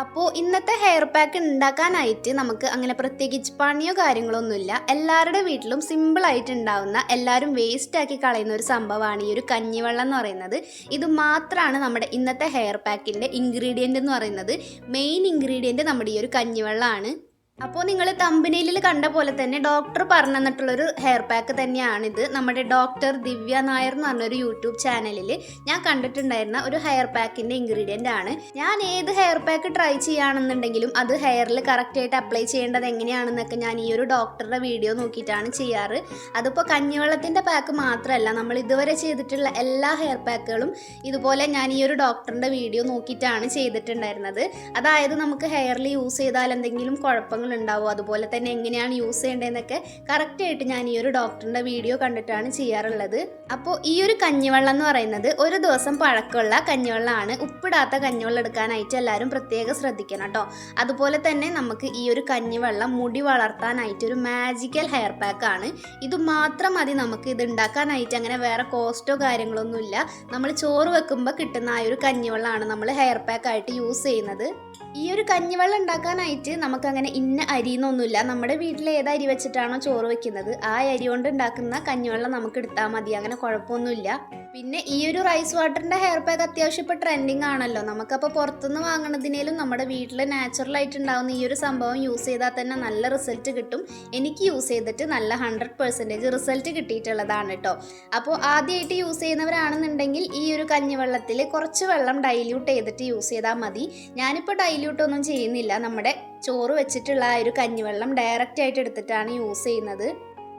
അപ്പോൾ ഇന്നത്തെ hair pack ഉണ്ടാക്കാനായിട്ട് നമുക്ക് അങ്ങനെ പ്രത്യേകിച്ച് പണിയോ കാര്യങ്ങളൊന്നുമില്ല എല്ലാവരുടെ വീട്ടിലും സിമ്പിളായിട്ട് ഉണ്ടാവുന്ന എല്ലാവരും വേസ്റ്റ് ആക്കി കളയുന്ന ഒരു സംഭവമാണ് ഈ ഒരു കഞ്ഞിവെള്ളം എന്ന് പറയുന്നത്. ഇത് മാത്രമാണ് നമ്മുടെ ഇന്നത്തെ ഹെയർ പാക്കിന്റെ ഇൻഗ്രീഡിയന്റ് എന്ന് പറയുന്നത്. മെയിൻ ഇൻഗ്രീഡിയന്റ് നമ്മുടെ ഈ ഒരു കഞ്ഞിവെള്ളമാണ് അപ്പോൾ നിങ്ങൾ തമ്പനിയിൽ കണ്ട പോലെ തന്നെ ഡോക്ടർ പറഞ്ഞു തന്നിട്ടുള്ളൊരു ഹെയർ പാക്ക് തന്നെയാണിത്. നമ്മുടെ ഡോക്ടർ ദിവ്യ നായർ എന്ന് പറഞ്ഞൊരു യൂട്യൂബ് ചാനലിൽ ഞാൻ കണ്ടിട്ടുണ്ടായിരുന്ന ഒരു ഹെയർ പാക്കിന്റെ ഇൻഗ്രീഡിയന്റ് ആണ്. ഞാൻ ഏത് ഹെയർ പാക്ക് ട്രൈ ചെയ്യുകയാണെന്നുണ്ടെങ്കിലും അത് ഹെയറിൽ കറക്റ്റായിട്ട് അപ്ലൈ ചെയ്യേണ്ടത് എങ്ങനെയാണെന്നൊക്കെ ഞാൻ ഈ ഒരു ഡോക്ടറുടെ വീഡിയോ നോക്കിയിട്ടാണ് ചെയ്യാറ്. അതിപ്പോൾ കഞ്ഞിവെള്ളത്തിന്റെ പാക്ക് മാത്രമല്ല നമ്മൾ ഇതുവരെ ചെയ്തിട്ടുള്ള എല്ലാ ഹെയർ പാക്കുകളും ഇതുപോലെ ഞാൻ ഈ ഒരു ഡോക്ടറിന്റെ വീഡിയോ നോക്കിയിട്ടാണ് ചെയ്തിട്ടുണ്ടായിരുന്നത്. അതായത് നമുക്ക് ഹെയറിൽ യൂസ് ചെയ്താൽ എന്തെങ്കിലും കുഴപ്പങ്ങൾ ഉണ്ടാവും അതുപോലെ തന്നെ എങ്ങനെയാണ് യൂസ് ചെയ്യേണ്ടതെന്നൊക്കെ കറക്റ്റായിട്ട് ഞാൻ ഈ ഒരു ഡോക്ടറിന്റെ വീഡിയോ കണ്ടിട്ടാണ് ചെയ്യാറുള്ളത്. അപ്പോൾ ഈ ഒരു കഞ്ഞിവെള്ളം എന്ന് പറയുന്നത് ഒരു ദിവസം പഴക്കമുള്ള കഞ്ഞിവെള്ളമാണ്. ഉപ്പിടാത്ത കഞ്ഞിവെള്ളം എടുക്കാനായിട്ട് എല്ലാവരും പ്രത്യേകം ശ്രദ്ധിക്കണം കേട്ടോ. അതുപോലെ തന്നെ നമുക്ക് ഈ ഒരു കഞ്ഞിവെള്ളം മുടി വളർത്താനായിട്ട് ഒരു മാജിക്കൽ ഹെയർ പാക്ക് ആണ്. ഇത് മാത്രം മതി നമുക്ക് ഇത് ഉണ്ടാക്കാനായിട്ട്. അങ്ങനെ വേറെ കോസ്റ്റോ കാര്യങ്ങളൊന്നുമില്ല നമ്മൾ ചോറ് വെക്കുമ്പോൾ കിട്ടുന്ന ആ ഒരു കഞ്ഞിവെള്ളമാണ് നമ്മൾ ഹെയർ പാക്കായിട്ട് യൂസ് ചെയ്യുന്നത്. ഈ ഒരു കഞ്ഞിവെള്ളം ഉണ്ടാക്കാനായിട്ട് നമുക്കങ്ങനെ ഇന്ന അരി എന്നൊന്നുമില്ല നമ്മുടെ വീട്ടിൽ ഏത് അരി വെച്ചിട്ടാണോ ചോറ് വെക്കുന്നത്? ആ അരി കൊണ്ട് ഉണ്ടാക്കുന്ന കഞ്ഞിവെള്ളം നമുക്ക് എടുത്താൽ മതി. അങ്ങനെ കുഴപ്പമൊന്നുമില്ല. പിന്നെ ഈ ഒരു റൈസ് വാട്ടറിന്റെ ഹെയർ പാക്ക് അത്യാവശ്യം ഇപ്പോൾ ട്രെൻഡിങ് ആണല്ലോ. നമുക്കപ്പോൾ പുറത്തുനിന്ന് വാങ്ങുന്നതിനേലും നമ്മുടെ വീട്ടിൽ നാച്ചുറൽ ആയിട്ട് ഉണ്ടാകുന്ന ഈ ഒരു സംഭവം യൂസ് ചെയ്താൽ തന്നെ നല്ല റിസൾട്ട് കിട്ടും. എനിക്ക് യൂസ് ചെയ്തിട്ട് നല്ല ഹൺഡ്രഡ് പെർസെന്റേജ് റിസൾട്ട് കിട്ടിയിട്ടുള്ളതാണ് കേട്ടോ. അപ്പോൾ ആദ്യമായിട്ട് യൂസ് ചെയ്യുന്നവരാണെന്നുണ്ടെങ്കിൽ ഈ ഒരു കഞ്ഞിവെള്ളത്തിൽ കുറച്ച് വെള്ളം ഡൈല്യൂട്ട് ചെയ്തിട്ട് യൂസ് ചെയ്താൽ മതി. ഞാനിപ്പോൾ ഡൈല്യൂട്ട് ഒന്നും ചെയ്യുന്നില്ല. നമ്മുടെ ചോറ് വെച്ചിട്ടുള്ള ആ ഒരു കഞ്ഞിവെള്ളം ഡയറക്റ്റ് ആയിട്ട് എടുത്തിട്ടാണ് യൂസ് ചെയ്യുന്നത്.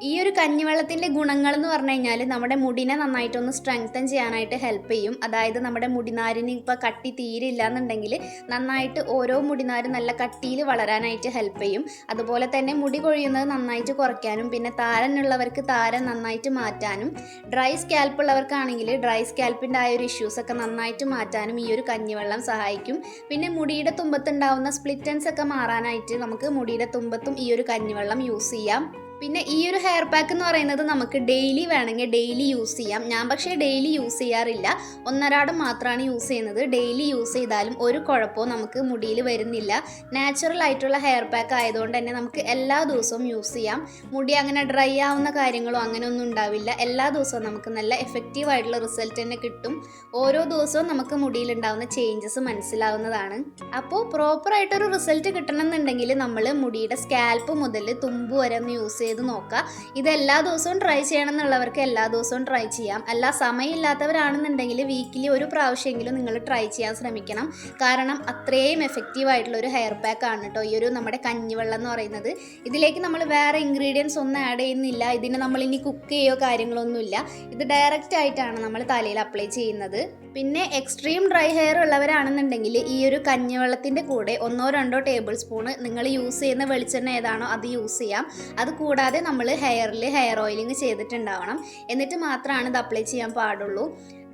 ഈ ഒരു കഞ്ഞിവെള്ളത്തിന്റെ ഗുണങ്ങൾ എന്ന് പറഞ്ഞു കഴിഞ്ഞാൽ നമ്മുടെ മുടിനെ നന്നായിട്ടൊന്ന് സ്ട്രെങ്തൻ ചെയ്യാനായിട്ട് ഹെൽപ്പ് ചെയ്യും. അതായത് നമ്മുടെ മുടിനാരിന് ഇപ്പോൾ കട്ടി തീരില്ല എന്നുണ്ടെങ്കിൽ നന്നായിട്ട് ഓരോ മുടിനാരും നല്ല കട്ടിയിൽ വളരാനായിട്ട് ഹെൽപ്പ് ചെയ്യും. അതുപോലെ തന്നെ മുടി കൊഴിയുന്നത് നന്നായിട്ട് കുറയ്ക്കാനും പിന്നെ താരനുള്ളവർക്ക് താരൻ നന്നായിട്ട് മാറ്റാനും ഡ്രൈ സ്കാൽപ്പ് ഉള്ളവർക്കാണെങ്കിൽ ഡ്രൈ സ്കാൽപ്പിന്റെ ആ ഒരു ഇഷ്യൂസൊക്കെ നന്നായിട്ട് മാറ്റാനും ഈ ഒരു കഞ്ഞിവെള്ളം സഹായിക്കും. പിന്നെ മുടിയുടെ തുമ്പത്തുണ്ടാവുന്ന സ്പ്ലിറ്റൻസ് ഒക്കെ മാറാനായിട്ട് നമുക്ക് മുടിയുടെ തുമ്പത്തും ഈ ഒരു കഞ്ഞിവെള്ളം യൂസ് ചെയ്യാം. പിന്നെ ഈ ഒരു ഹെയർ പാക്ക് എന്ന് പറയുന്നത് നമുക്ക് ഡെയിലി വേണമെങ്കിൽ ഡെയിലി യൂസ് ചെയ്യാം. ഞാൻ പക്ഷേ ഡെയിലി യൂസ് ചെയ്യാറില്ല. ഒന്നരാടം മാത്രമാണ് യൂസ് ചെയ്യുന്നത്. ഡെയിലി യൂസ് ചെയ്താലും ഒരു കുഴപ്പവും നമുക്ക് മുടിയിൽ വരുന്നില്ല. നാച്ചുറൽ ആയിട്ടുള്ള ഹെയർ പാക്ക് ആയതുകൊണ്ട് തന്നെ നമുക്ക് എല്ലാ ദിവസവും യൂസ് ചെയ്യാം. മുടി അങ്ങനെ ഡ്രൈ ആവുന്ന കാര്യങ്ങളോ അങ്ങനെയൊന്നും ഉണ്ടാവില്ല. എല്ലാ ദിവസവും നമുക്ക് നല്ല എഫക്റ്റീവ് ആയിട്ടുള്ള റിസൾട്ട് തന്നെ കിട്ടും. ഓരോ ദിവസവും നമുക്ക് മുടിയിൽ ഉണ്ടാവുന്ന ചേഞ്ചസ് മനസ്സിലാവുന്നതാണ്. അപ്പോൾ പ്രോപ്പറായിട്ടൊരു റിസൾട്ട് കിട്ടണമെന്നുണ്ടെങ്കിൽ നമ്മൾ മുടിയുടെ സ്കാൽപ്പ് മുതൽ തുമ്പ് വരെ ഒന്ന് യൂസ് ചെയ്ത് നോക്കുക. ഇത് എല്ലാ ദിവസവും ട്രൈ ചെയ്യണം എന്നുള്ളവർക്ക് എല്ലാ ദിവസവും ട്രൈ ചെയ്യാം. അല്ല സമയമില്ലാത്തവരാണെന്നുണ്ടെങ്കിൽ വീക്കിലി ഒരു പ്രാവശ്യമെങ്കിലും നിങ്ങൾ ട്രൈ ചെയ്യാൻ ശ്രമിക്കണം. കാരണം അത്രയും എഫക്റ്റീവ് ആയിട്ടുള്ള ഒരു ഹെയർ പാക്ക് ആണ് കേട്ടോ ഈ ഒരു നമ്മുടെ കഞ്ഞിവെള്ളം എന്ന് പറയുന്നത്. ഇതിലേക്ക് നമ്മൾ വേറെ ഇൻഗ്രീഡിയൻസ് ഒന്നും ആഡ് ചെയ്യുന്നില്ല. ഇതിന് നമ്മൾ ഇനി കുക്ക് ചെയ്യോ കാര്യങ്ങളൊന്നുമില്ല. ഇത് ഡയറക്റ്റ് ആയിട്ടാണ് നമ്മൾ തലയിൽ അപ്ലൈ ചെയ്യുന്നത്. പിന്നെ എക്സ്ട്രീം ഡ്രൈ ഹെയർ ഉള്ളവരാണെന്നുണ്ടെങ്കിൽ ഈ ഒരു കഞ്ഞിവെള്ളത്തിന്റെ കൂടെ ഒന്നോ രണ്ടോ ടേബിൾ സ്പൂൺ നിങ്ങൾ യൂസ് ചെയ്യുന്ന വെളിച്ചെണ്ണ ഏതാണോ അത് യൂസ് ചെയ്യാം. അത് കൂടാതെ നമ്മൾ ഹെയറിൽ ഹെയർ ഓയിലിംഗ് ചെയ്തിട്ടുണ്ടാവണം. എന്നിട്ട് മാത്രമാണ് ഇത് അപ്ലൈ ചെയ്യാൻ പാടുള്ളൂ.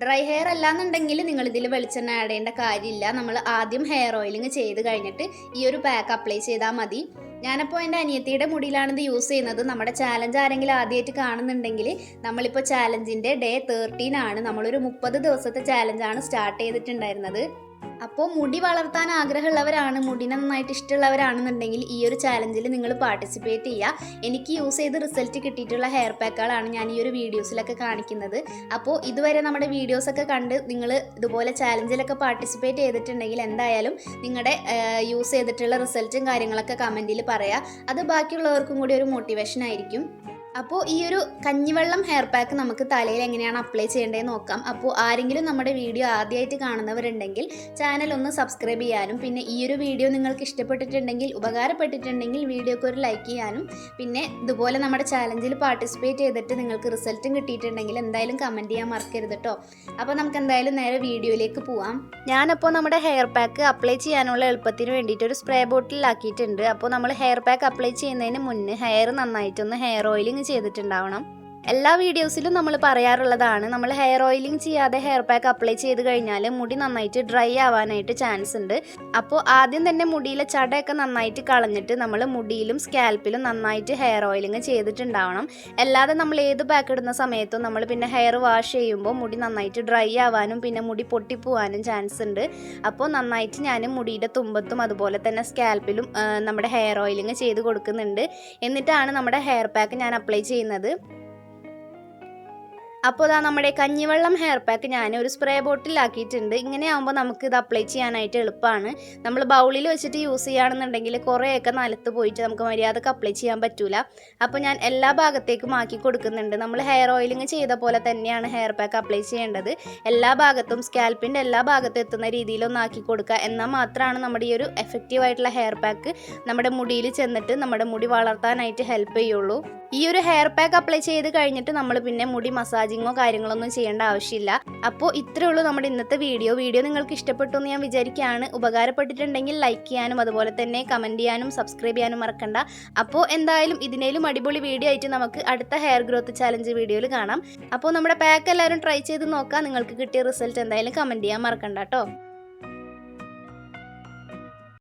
ഡ്രൈ ഹെയർ അല്ലാന്നുണ്ടെങ്കിൽ നിങ്ങൾ ഇതിൽ വെളിച്ചെണ്ണ ആഡ് ചെയ്യേണ്ട കാര്യമില്ല. നമ്മൾ ആദ്യം ഹെയർ ഓയിലിംഗ് ചെയ്ത് കഴിഞ്ഞിട്ട് ഈ ഒരു പാക്ക് അപ്ലൈ ചെയ്താൽ മതി. ഞാനപ്പോൾ എന്റെ അനിയത്തിയുടെ മുടിയിലാണ് ഇത് യൂസ് ചെയ്യുന്നത്. നമ്മുടെ ചാലഞ്ച് ആരെങ്കിലും ആദ്യമായിട്ട് കാണുന്നുണ്ടെങ്കിൽ നമ്മളിപ്പോൾ ചാലഞ്ചിന്റെ ഡേ തേർട്ടീൻ ആണ്. നമ്മളൊരു മുപ്പത് ദിവസത്തെ ചാലഞ്ചാണ് സ്റ്റാർട്ട് ചെയ്തിട്ടുണ്ടായിരുന്നത്. അപ്പോൾ മുടി വളർത്താൻ ആഗ്രഹമുള്ളവരാണ് മുടി നന്നായിട്ട് ഇഷ്ടമുള്ളവരാണെന്നുണ്ടെങ്കിൽ ഈ ഒരു ചാലഞ്ചിൽ നിങ്ങൾ പാർട്ടിസിപ്പേറ്റ് ചെയ്യുക. എനിക്ക് യൂസ് ചെയ്ത് റിസൾട്ട് കിട്ടിയിട്ടുള്ള ഹെയർ പാക്കുകളാണ് ഞാൻ ഈ ഒരു വീഡിയോസിലൊക്കെ കാണിക്കുന്നത്. അപ്പോൾ ഇതുവരെ നമ്മുടെ വീഡിയോസൊക്കെ കണ്ട് നിങ്ങൾ ഇതുപോലെ ചാലഞ്ചിലൊക്കെ പാർട്ടിസിപ്പേറ്റ് ചെയ്തിട്ടുണ്ടെങ്കിൽ എന്തായാലും നിങ്ങളുടെ യൂസ് ചെയ്തിട്ടുള്ള റിസൾട്ടും കാര്യങ്ങളൊക്കെ കമന്റിൽ പറയാം. അത് ബാക്കിയുള്ളവർക്കും കൂടി ഒരു മോട്ടിവേഷൻ ആയിരിക്കും. അപ്പോൾ ഈ ഒരു കഞ്ഞിവെള്ളം ഹെയർ പാക്ക് നമുക്ക് തലയിൽ എങ്ങനെയാണ് അപ്ലൈ ചെയ്യേണ്ടതെന്ന് നോക്കാം. അപ്പോൾ ആരെങ്കിലും നമ്മുടെ വീഡിയോ ആദ്യമായിട്ട് കാണുന്നവരുണ്ടെങ്കിൽ ചാനൽ ഒന്ന് സബ്സ്ക്രൈബ് ചെയ്യാനും പിന്നെ ഈ ഒരു വീഡിയോ നിങ്ങൾക്ക് ഇഷ്ടപ്പെട്ടിട്ടുണ്ടെങ്കിൽ ഉപകാരപ്പെട്ടിട്ടുണ്ടെങ്കിൽ വീഡിയോക്ക് ഒരു ലൈക്ക് ചെയ്യാനും പിന്നെ ഇതുപോലെ നമ്മുടെ ചാലഞ്ചിൽ പാർട്ടിസിപ്പേറ്റ് ചെയ്തിട്ട് നിങ്ങൾക്ക് റിസൾട്ടും കിട്ടിയിട്ടുണ്ടെങ്കിൽ എന്തായാലും കമന്റ് ചെയ്യാൻ മറക്കരുത് കേട്ടോ അപ്പോൾ നമുക്ക് എന്തായാലും നേരെ വീഡിയോയിലേക്ക് പോവാം. ഞാനപ്പോൾ നമ്മുടെ ഹെയർ പാക്ക് അപ്ലൈ ചെയ്യാനുള്ള എളുപ്പത്തിന് വേണ്ടിയിട്ട് ഒരു സ്പ്രേ ബോട്ടിലാക്കിയിട്ടുണ്ട് അപ്പോൾ നമ്മൾ ഹെയർ പാക്ക് അപ്ലൈ ചെയ്യുന്നതിന് മുന്നേ ഹെയർ നന്നായിട്ടൊന്ന് ഹെയർ ഓയിലിംഗ് ചെയ്തിട്ടുണ്ടാവണം. എല്ലാ വീഡിയോസിലും നമ്മൾ പറയാറുള്ളതാണ് നമ്മൾ ഹെയർ ഓയിലിംഗ് ചെയ്യാതെ ഹെയർ പാക്ക് അപ്ലൈ ചെയ്ത് കഴിഞ്ഞാൽ മുടി നന്നായിട്ട് ഡ്രൈ ആവാനായിട്ട് ചാൻസ് ഉണ്ട്. അപ്പോൾ ആദ്യം തന്നെ മുടിയിലെ ചടയൊക്കെ നന്നായിട്ട് കളഞ്ഞിട്ട് നമ്മൾ മുടിയിലും സ്കാൽപ്പിലും നന്നായിട്ട് ഹെയർ ഓയിലിംഗ് ചെയ്തിട്ടുണ്ടാവണം. അല്ലാതെ നമ്മൾ ഏത് പാക്ക് ഇടുന്ന സമയത്തും നമ്മൾ പിന്നെ ഹെയർ വാഷ് ചെയ്യുമ്പോൾ മുടി നന്നായിട്ട് ഡ്രൈ ആവാനും പിന്നെ മുടി പൊട്ടിപ്പോവാനും ചാൻസ് ഉണ്ട്. അപ്പോൾ നന്നായിട്ട് ഞാൻ മുടിയുടെ തുമ്പത്തും അതുപോലെ തന്നെ സ്കാൽപ്പിലും നമ്മുടെ ഹെയർ ഓയിലിംഗ് ചെയ്ത് കൊടുക്കുന്നുണ്ട്. എന്നിട്ടാണ് നമ്മുടെ ഹെയർ പാക്ക് ഞാൻ അപ്ലൈ ചെയ്യുന്നത്. അപ്പോൾ ഇതാ നമ്മുടെ കഞ്ഞിവെള്ളം ഹെയർ പാക്ക് ഞാൻ ഒരു സ്പ്രേ ബോട്ടിലാക്കിയിട്ടുണ്ട് ഇങ്ങനെ ആകുമ്പോൾ നമുക്ക് ഇത് അപ്ലൈ ചെയ്യാനായിട്ട് എളുപ്പമാണ് നമ്മൾ ബൗളിൽ വെച്ചിട്ട് യൂസ് ചെയ്യുകയാണെന്നുണ്ടെങ്കിൽ കുറേയൊക്കെ നിലത്ത് പോയിട്ട് നമുക്ക് മര്യാദയ്ക്ക് അപ്ലൈ ചെയ്യാൻ പറ്റില്ല അപ്പോൾ ഞാൻ എല്ലാ ഭാഗത്തേക്കും ആക്കി കൊടുക്കുന്നുണ്ട്. നമ്മൾ ഹെയർ ഓയിലിംഗ് ചെയ്ത പോലെ തന്നെയാണ് ഹെയർ പാക്ക് അപ്ലൈ ചെയ്യേണ്ടത്. എല്ലാ ഭാഗത്തും സ്കാൽപ്പിന്റെ എല്ലാ ഭാഗത്തും എത്തുന്ന രീതിയിലൊന്ന് ആക്കി കൊടുക്കുക. എന്നാൽ മാത്രമാണ് നമ്മുടെ ഈ ഒരു എഫക്റ്റീവ് ആയിട്ടുള്ള ഹെയർ പാക്ക് നമ്മുടെ മുടിയിൽ ചെന്നിട്ട് നമ്മുടെ മുടി വളർത്താനായിട്ട് ഹെൽപ്പ് ചെയ്യുള്ളൂ. ഈ ഒരു ഹെയർ പാക്ക് അപ്ലൈ ചെയ്ത് കഴിഞ്ഞിട്ട് നമ്മൾ പിന്നെ മുടി മസാജിങ്ങോ കാര്യങ്ങളൊന്നും ചെയ്യേണ്ട ആവശ്യമില്ല. അപ്പോൾ ഇത്രയേ ഉള്ളൂ നമ്മുടെ ഇന്നത്തെ വീഡിയോ. വീഡിയോ നിങ്ങൾക്ക് ഇഷ്ടപ്പെട്ടു എന്ന് ഞാൻ വിചാരിക്കുകയാണ്. ഉപകാരപ്പെട്ടിട്ടുണ്ടെങ്കിൽ ലൈക്ക് ചെയ്യാനും അതുപോലെ തന്നെ കമന്റ് ചെയ്യാനും സബ്സ്ക്രൈബ് ചെയ്യാനും മറക്കണ്ട. അപ്പോൾ എന്തായാലും ഇതിനേലും അടിപൊളി വീഡിയോ ആയിട്ട് നമുക്ക് അടുത്ത ഹെയർ ഗ്രോത്ത് ചാലഞ്ച് വീഡിയോയിൽ കാണാം. അപ്പോൾ നമ്മുടെ പാക്ക് എല്ലാവരും ട്രൈ ചെയ്ത് നോക്കാം. നിങ്ങൾക്ക് കിട്ടിയ റിസൾട്ട് എന്തായാലും കമന്റ് ചെയ്യാൻ മറക്കണ്ട കേട്ടോ.